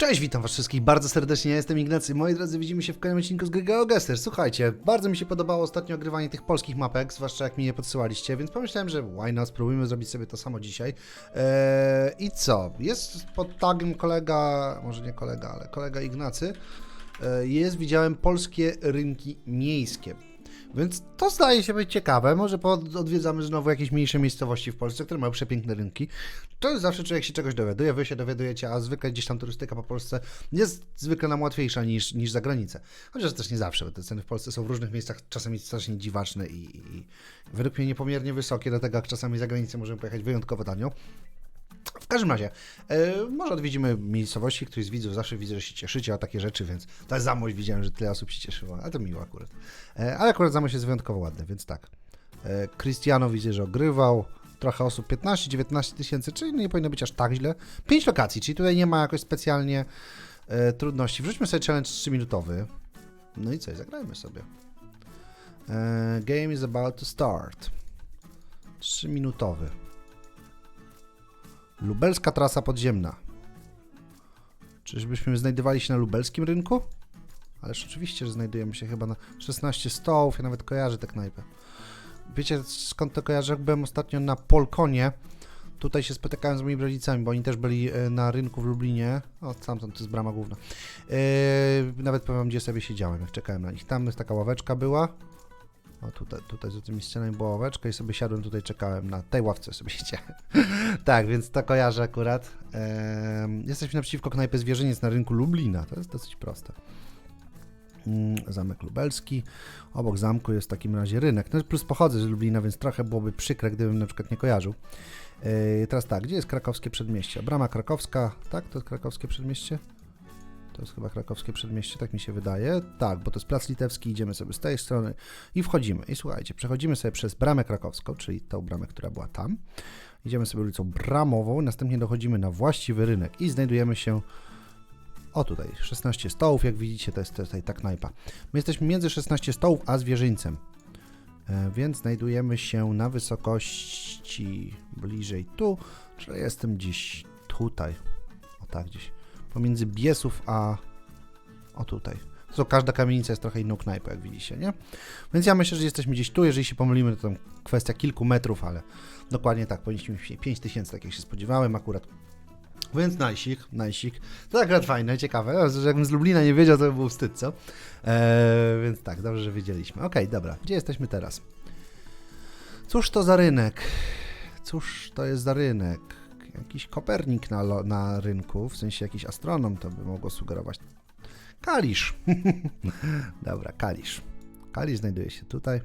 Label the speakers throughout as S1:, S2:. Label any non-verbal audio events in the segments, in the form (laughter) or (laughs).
S1: Cześć, witam was wszystkich bardzo serdecznie, ja jestem Ignacy. Moi drodzy, widzimy się w kolejnym odcinku z gry GeoGuessr. Słuchajcie, bardzo mi się podobało ostatnio ogrywanie tych polskich mapek, zwłaszcza jak mi je podsyłaliście, więc pomyślałem, że why not, spróbujmy zrobić sobie to samo dzisiaj. Eee, I co? Jest pod tagiem kolega, może nie kolega, ale kolega Ignacy. Eee, jest, widziałem, polskie rynki miejskie. Więc to zdaje się być ciekawe. Może odwiedzamy znowu jakieś mniejsze miejscowości w Polsce, które mają przepiękne rynki. To jest zawsze człowiek się czegoś dowiaduje, wy się dowiadujecie, a zwykle gdzieś tam turystyka po Polsce jest zwykle nam łatwiejsza niż, niż za granicę. Chociaż też nie zawsze, bo te ceny w Polsce są w różnych miejscach czasami strasznie dziwaczne i, i według mnie niepomiernie wysokie, dlatego jak czasami za granicę możemy pojechać wyjątkowo tanio. W każdym razie, e, może odwiedzimy miejscowości, których z widzów zawsze widzę, że się cieszycie o takie rzeczy, więc to jest Zamość, widziałem, że tyle osób się cieszyło, a to miło akurat. E, ale akurat Zamość jest wyjątkowo ładny, więc tak. E, Cristiano widzę, że ogrywał, trochę osób, 15-19 tysięcy, czyli nie powinno być aż tak źle. 5 lokacji, czyli tutaj nie ma jakoś specjalnie trudności. Wrzućmy sobie challenge 3-minutowy. No i co, zagrajmy sobie. Game is about to start. 3-minutowy. Lubelska trasa podziemna. Czyżbyśmy znajdowali się na lubelskim rynku? Ależ oczywiście, że znajdujemy się chyba na 16 stołów, ja nawet kojarzę tę knajpę. Wiecie skąd to kojarzę? Jak byłem ostatnio na Polkonie, tutaj się spotykałem z moimi rodzicami, bo oni też byli e, na rynku w Lublinie. O, tamtąd to jest brama główna. E, nawet powiem, gdzie sobie siedziałem, jak czekałem na nich. Tam taka ławeczka była. O, tutaj, tutaj za tymi ścianami była ławeczka i sobie siadłem tutaj, czekałem na tej ławce sobie (laughs) tak, więc to kojarzę akurat. Em, jesteśmy naprzeciwko knajpy Zwierzyniec na rynku Lublina. To jest dosyć proste. Mm, Zamek Lubelski. Obok zamku jest w takim razie rynek. No plus pochodzę z Lublina, więc trochę byłoby przykre, gdybym na przykład nie kojarzył. Yy, teraz tak, gdzie jest krakowskie przedmieście? Brama krakowska, tak? To jest krakowskie przedmieście? To jest chyba krakowskie przedmieście, tak mi się wydaje. Tak, bo to jest Plac Litewski, idziemy sobie z tej strony i wchodzimy. I słuchajcie, przechodzimy sobie przez bramę krakowską, czyli tą bramę, która była tam. Idziemy sobie ulicą Bramową, następnie dochodzimy na właściwy rynek i znajdujemy się o tutaj, 16 stołów, jak widzicie, to jest tutaj ta knajpa. My jesteśmy między 16 stołów a zwierzyńcem, e, więc znajdujemy się na wysokości bliżej tu, czyli jestem gdzieś tutaj, o tak gdzieś, pomiędzy Biesów a o tutaj. To każda kamienica jest trochę inną knajpą, jak widzicie, nie? Więc ja myślę, że jesteśmy gdzieś tu, jeżeli się pomylimy, to tam kwestia kilku metrów, ale dokładnie tak, powinniśmy mieć 5000, tak jak się spodziewałem akurat. Więc najsik, najsik. To akurat fajne, ciekawe, że jakbym z Lublina nie wiedział, to by był wstyd, co? Eee, więc tak, dobrze, że wiedzieliśmy. Okej, dobra, gdzie jesteśmy teraz? Cóż to za rynek? Cóż to jest za rynek? Jakiś Kopernik na, na rynku, w sensie jakiś astronom to by mogło sugerować. Kalisz. (laughs) dobra, Kalisz. Kalisz znajduje się tutaj.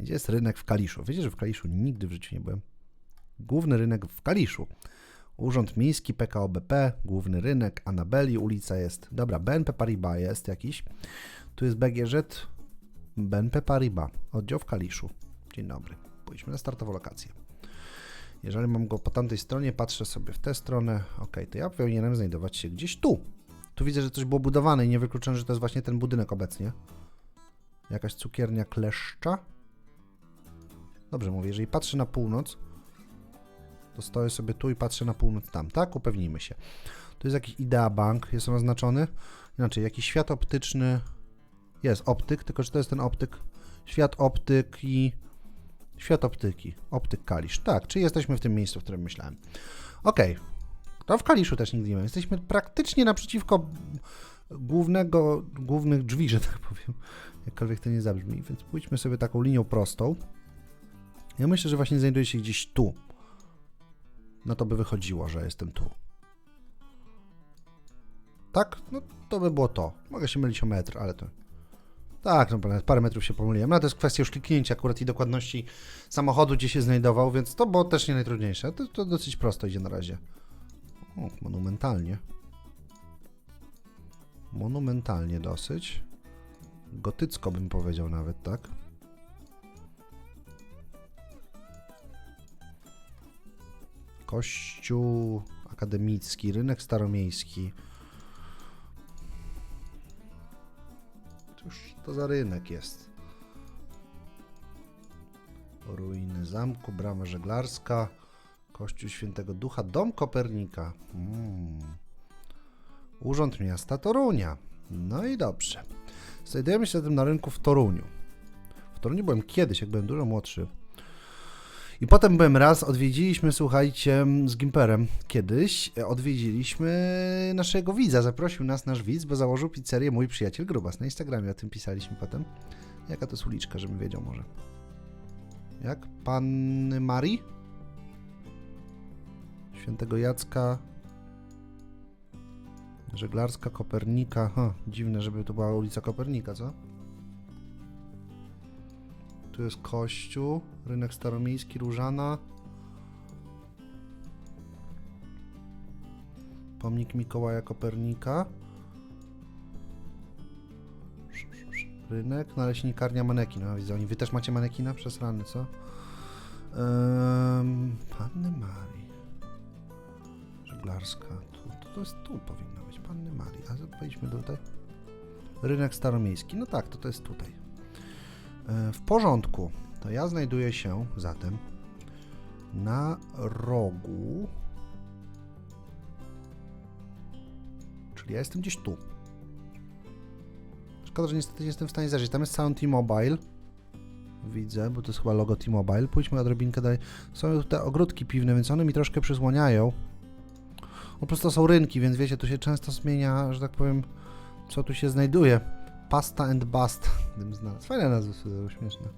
S1: Gdzie jest rynek w Kaliszu? Wiecie, że w Kaliszu nigdy w życiu nie byłem. Główny rynek w Kaliszu. Urząd Miejski PKO BP, główny rynek, Anabeli, ulica jest. Dobra, BNP Paribas jest jakiś. Tu jest BGŻ, BNP Paribas, oddział w Kaliszu. Dzień dobry. Pójdźmy na startową lokację. Jeżeli mam go po tamtej stronie, patrzę sobie w tę stronę. Ok, to ja powinienem znajdować się gdzieś tu. Tu widzę, że coś było budowane i nie że to jest właśnie ten budynek obecnie. Jakaś cukiernia kleszcza. Dobrze mówię, jeżeli patrzę na północ, to stoję sobie tu i patrzę na północ tam, tak? Upewnijmy się. Tu jest jakiś Idea Bank, jest on oznaczony. Inaczej, jakiś świat optyczny. Jest optyk, tylko że to jest ten optyk. Świat optyki. Świat optyki. Optyk Kalisz. Tak, czy jesteśmy w tym miejscu, w którym myślałem. Okej. To w Kaliszu też nigdy nie ma. Jesteśmy praktycznie naprzeciwko głównego, głównych drzwi, że tak powiem. Jakkolwiek to nie zabrzmi. Więc pójdźmy sobie taką linią prostą. Ja myślę, że właśnie znajduje się gdzieś tu no to by wychodziło, że jestem tu. Tak? No to by było to. Mogę się mylić o metr, ale to... Tak, no parę metrów się pomyliłem. No to jest kwestia już kliknięcia akurat i dokładności samochodu, gdzie się znajdował, więc to było też nie najtrudniejsze. To, to dosyć prosto idzie na razie. O, monumentalnie. Monumentalnie dosyć. Gotycko bym powiedział nawet, tak? Kościół akademicki, rynek staromiejski. To za rynek jest? Ruiny zamku, brama żeglarska, kościół świętego ducha, dom Kopernika. Mm. Urząd Miasta Torunia. No i dobrze. Znajdujemy się zatem na rynku w Toruniu. W Toruniu byłem kiedyś, jak byłem dużo młodszy. I potem byłem raz, odwiedziliśmy, słuchajcie, z Gimperem kiedyś, e, odwiedziliśmy naszego widza. Zaprosił nas nasz widz, bo założył pizzerię mój przyjaciel Grubas. Na Instagramie o tym pisaliśmy potem. Jaka to jest uliczka, żebym wiedział może. Jak? Panny Marii? Świętego Jacka. Żeglarska, Kopernika. Ha, dziwne, żeby to była ulica Kopernika, co? Tu jest kościół, rynek staromiejski, Różana. Pomnik Mikołaja Kopernika. Rynek, naleśnikarnia manekin. No widzę, wy też macie manekina przez rany, co? Ehm, Panny Marii. Żeglarska. Tu, to, to jest tu powinno być. Panny Marii. A pojdźmy tutaj. Rynek staromiejski. No tak, to to jest tutaj. E, W porządku. To ja znajduję się zatem na rogu. Czyli ja jestem gdzieś tu. Szkoda, że niestety nie jestem w stanie zajrzeć. Tam jest Sound T-Mobile. Widzę, bo to jest chyba logo T-Mobile. Pójdźmy odrobinkę dalej. Są te ogródki piwne, więc one mi troszkę przysłaniają. Po prostu są rynki, więc wiecie, tu się często zmienia, że tak powiem, co tu się znajduje. Pasta and Bust. (laughs) Gdybym znalazł. Fajne nazwy są śmieszne.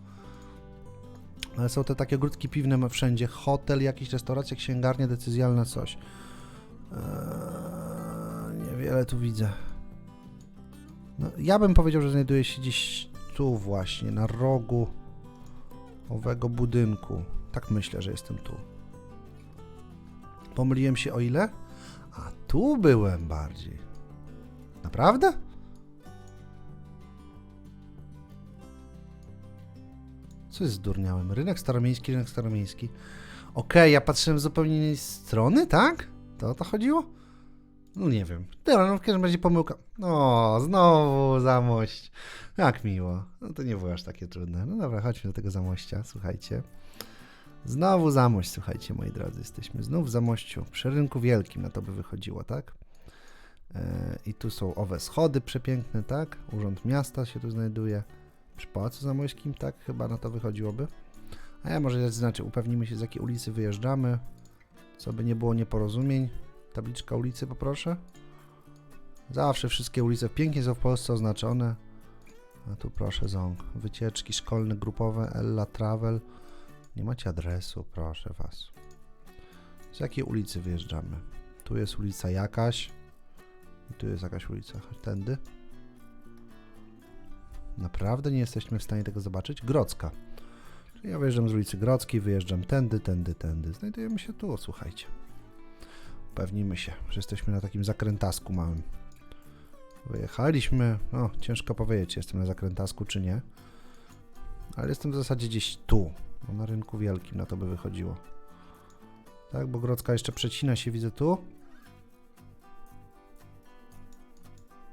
S1: Ale są te takie ogródki piwne wszędzie. Hotel, jakieś restauracje, księgarnia decyzjalna, coś. Eee, niewiele tu widzę. No, ja bym powiedział, że znajduje się gdzieś tu właśnie, na rogu owego budynku. Tak myślę, że jestem tu. Pomyliłem się o ile? A tu byłem bardziej. Naprawdę? Co jest z durniałem? Rynek staromiejski, rynek staromiejski. Okej, ja patrzyłem z zupełnie innej strony, tak? To o to chodziło? No nie wiem. Dobra, no w każdym razie pomyłka. O, znowu zamość. Jak miło. No to nie było aż takie trudne. No dobra, chodźmy do tego zamościa, słuchajcie. Znowu zamość, słuchajcie, moi drodzy. Jesteśmy znów w zamościu. Przy rynku wielkim na to by wychodziło, tak? E, I tu są owe schody przepiękne, tak? Urząd Miasta się tu znajduje. Przy Pałacu Zamojskim, tak? Chyba na to wychodziłoby. A ja może znaczy, upewnimy się z jakiej ulicy wyjeżdżamy. Co by nie było nieporozumień. Tabliczka ulicy poproszę. Zawsze wszystkie ulice pięknie są w Polsce oznaczone. A tu proszę ząg. Wycieczki szkolne, grupowe, Ella Travel. Nie macie adresu, proszę was. Z jakiej ulicy wyjeżdżamy? Tu jest ulica jakaś. I tu jest jakaś ulica. Tędy. Naprawdę nie jesteśmy w stanie tego zobaczyć? Grodzka. Czyli ja wyjeżdżam z ulicy Grodzkiej, wyjeżdżam tędy, tędy, tędy. Znajdujemy się tu, słuchajcie. Upewnimy się, że jesteśmy na takim zakrętasku małym. Wyjechaliśmy. No, ciężko powiedzieć, jestem na zakrętasku, czy nie. Ale jestem w zasadzie gdzieś tu. No, na rynku wielkim na to by wychodziło. Tak, bo Grodzka jeszcze przecina się, widzę tu.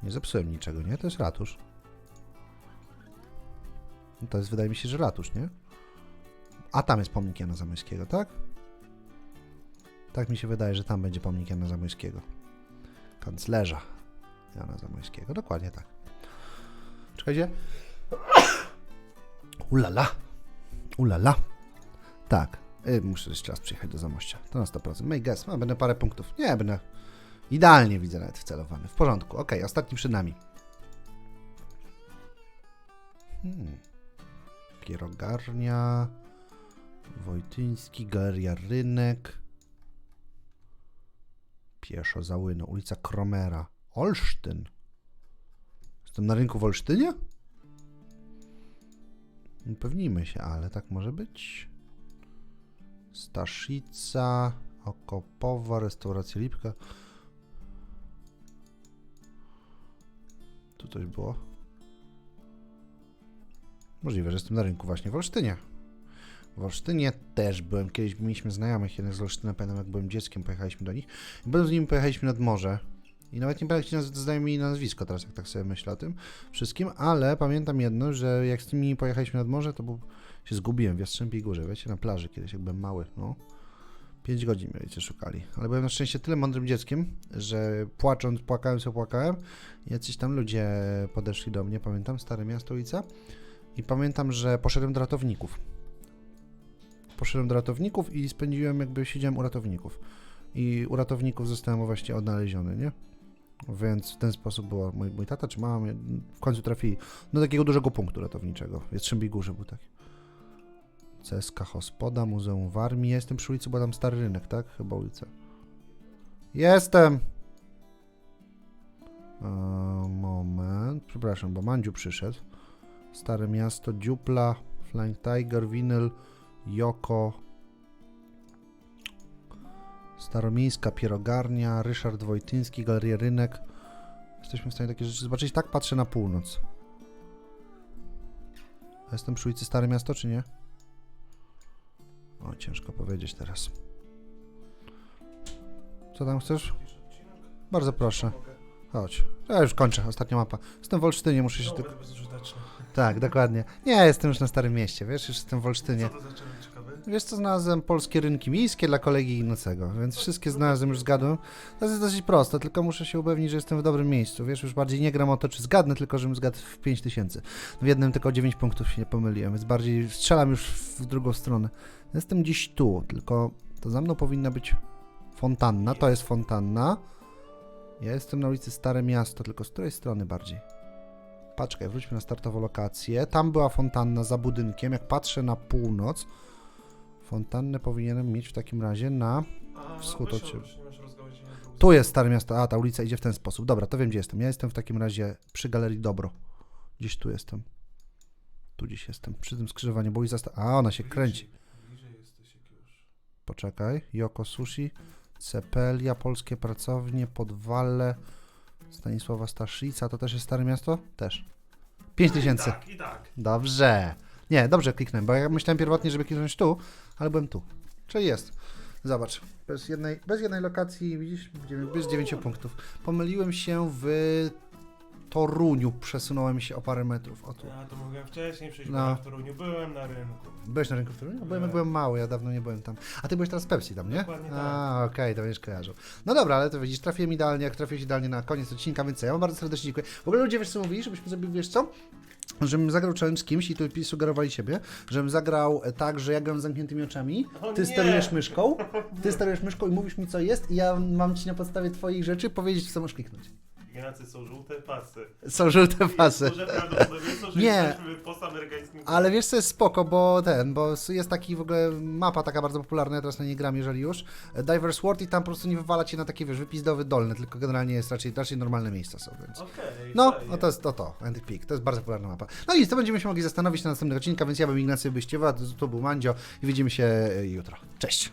S1: Nie zepsułem niczego, nie? To jest ratusz. To jest, wydaje mi się, że ratusz, nie? A tam jest pomnik Jana Zamojskiego, tak? Tak mi się wydaje, że tam będzie pomnik Jana Zamojskiego. Kanclerza Jana Zamojskiego. Dokładnie tak. Czekajcie. (coughs) Ulala. Ulala. Tak. Y, Muszę jeszcze raz przyjechać do Zamościa. To na 100%. May guess. No, będę parę punktów. Nie, będę... Idealnie widzę nawet wcelowany. W porządku. Okej, ostatni przed nami. Hmm. Pierogarnia. Wojtyński, Galeria Rynek. Pieszo Załyno, ulica Kromera. Olsztyn. Jestem na rynku w Olsztynie? Upewnijmy się, ale tak może być. Staszica, Okopowa, restauracja Lipka. Tu coś było? Możliwe, że jestem na rynku właśnie w Olsztynie. W Olsztynie też byłem. Kiedyś mieliśmy znajomych, jeden z Olsztyna, pamiętam jak byłem dzieckiem, pojechaliśmy do nich. I potem z nimi pojechaliśmy nad morze. I nawet nie pamiętam, zdaje mi nazwisko teraz, jak tak sobie myślę o tym wszystkim, ale pamiętam jedno, że jak z nimi pojechaliśmy nad morze, to był, się zgubiłem w Jastrzębiej Górze, wiecie, na plaży kiedyś, jak byłem mały, no. 5 godzin mieliście szukali. Ale byłem na szczęście tyle mądrym dzieckiem, że płacząc, płakałem sobie, płakałem. Jacyś tam ludzie podeszli do mnie, pamiętam, Stare Miasto, ulica. I pamiętam, że poszedłem do ratowników. Poszedłem do ratowników i spędziłem, jakby siedziałem u ratowników. I u ratowników zostałem właśnie odnaleziony, nie? Więc w ten sposób było mój, mój tata czy mama w końcu trafili do takiego dużego punktu ratowniczego. W Jastrzębiej Górze był taki. CSK Hospoda, Muzeum w Armii. Ja jestem przy ulicy, bo tam Stary Rynek, tak? Chyba ulica. Jestem! E, moment. Przepraszam, bo Mandziu przyszedł. Stare Miasto, Dziupla, Flying Tiger, Winyl, Joko, Staromiejska Pierogarnia, Ryszard Wojtyński, Galeria Rynek. Jesteśmy w stanie takie rzeczy zobaczyć. Tak patrzę na północ. A jestem przy ulicy Stare Miasto, czy nie? O, ciężko powiedzieć teraz. Co tam chcesz? Bardzo proszę. Chodź. Ja już kończę, ostatnia mapa. Jestem w Olsztynie, muszę się
S2: No,
S1: tylko... Tak, dokładnie. Nie, jestem już na Starym Mieście, wiesz, już jestem w Olsztynie.
S2: Co to za człowiek ciekawy?
S1: Wiesz co, znalazłem polskie rynki miejskie dla kolegi Ignacego, więc wszystkie znalazłem, już zgadłem. To jest dosyć proste, tylko muszę się upewnić, że jestem w dobrym miejscu. Wiesz, już bardziej nie gram o to, czy zgadnę, tylko żebym zgadł w 5000. W jednym tylko 9 punktów się nie pomyliłem, więc bardziej strzelam już w drugą stronę. Jestem gdzieś tu, tylko to za mną powinna być fontanna, to jest fontanna. Ja jestem na ulicy Stare Miasto, tylko z której strony bardziej? Paczkaj, wróćmy na startową lokację. Tam była fontanna za budynkiem. Jak patrzę na północ, fontannę powinienem mieć w takim razie na...
S2: A,
S1: Wschód od
S2: dróg.
S1: Tu jest Stare Miasto. A, ta ulica idzie w ten sposób. Dobra, to wiem, gdzie jestem. Ja jestem w takim razie przy Galerii Dobro. Gdzieś tu jestem. Tu gdzieś jestem. Przy tym skrzyżowaniu, bo ulica... sta- A, ona się kręci. Poczekaj. Joko Sushi, Cepelia, Polskie Pracownie, Podwale, Stanisława Staszica. To też jest Stare Miasto? Też. 5000.
S2: I tak, i tak.
S1: Dobrze. Nie, dobrze kliknąłem, bo ja myślałem pierwotnie, żeby kliknąć tu, ale byłem tu. Czyli jest. Zobacz, bez jednej, bez jednej lokacji, widzisz, bez 9 punktów. Pomyliłem się w Toruniu, przesunąłem się o parę metrów. O tu.
S2: Ja to mogłem wcześniej przyjść,
S1: No.
S2: ja w Toruniu byłem na rynku.
S1: Byłeś na rynku w Toruniu? Byłem, jak
S2: Nie.
S1: byłem mały, ja dawno nie byłem tam. A ty byłeś teraz w Pepsi tam, nie?
S2: Dokładnie tak.
S1: A, okej, to będziesz kojarzył. No dobra, ale to widzisz, trafiłem idealnie, jak trafiłeś idealnie na koniec odcinka, więc ja wam bardzo serdecznie dziękuję. W ogóle ludzie, wiesz co mówili, żebyśmy zrobili, wiesz co? Żebym zagrał challenge z kimś i tu sugerowali siebie, żebym zagrał e, tak, że ja gram z zamkniętymi oczami,
S2: O
S1: ty
S2: nie!
S1: sterujesz myszką, (laughs) ty sterujesz myszką i mówisz mi co jest i ja mam ci na podstawie twoich rzeczy powiedzieć, co możesz kliknąć.
S2: Ignacy są żółte pasy.
S1: Są żółte pasy.
S2: Duże prawdopodobieństwo, że
S1: Nie.
S2: jesteśmy postamerykańskim
S1: Ale wiesz co jest spoko, bo ten, bo jest taki w ogóle mapa taka bardzo popularna, ja teraz na niej gram, jeżeli już. e, Divers World i tam po prostu nie wywala cię na takie, wiesz, wypizdowy dolne, tylko generalnie jest raczej, raczej normalne miejsca są, więc...
S2: Okej,
S1: No,
S2: fajnie.
S1: no to jest to, to, Andy Peak, to jest bardzo popularna mapa. No i to będziemy się mogli zastanowić na następnego odcinka, więc ja bym Ignacy Byściewa, to, to był Mandzio i widzimy się e, jutro. Cześć!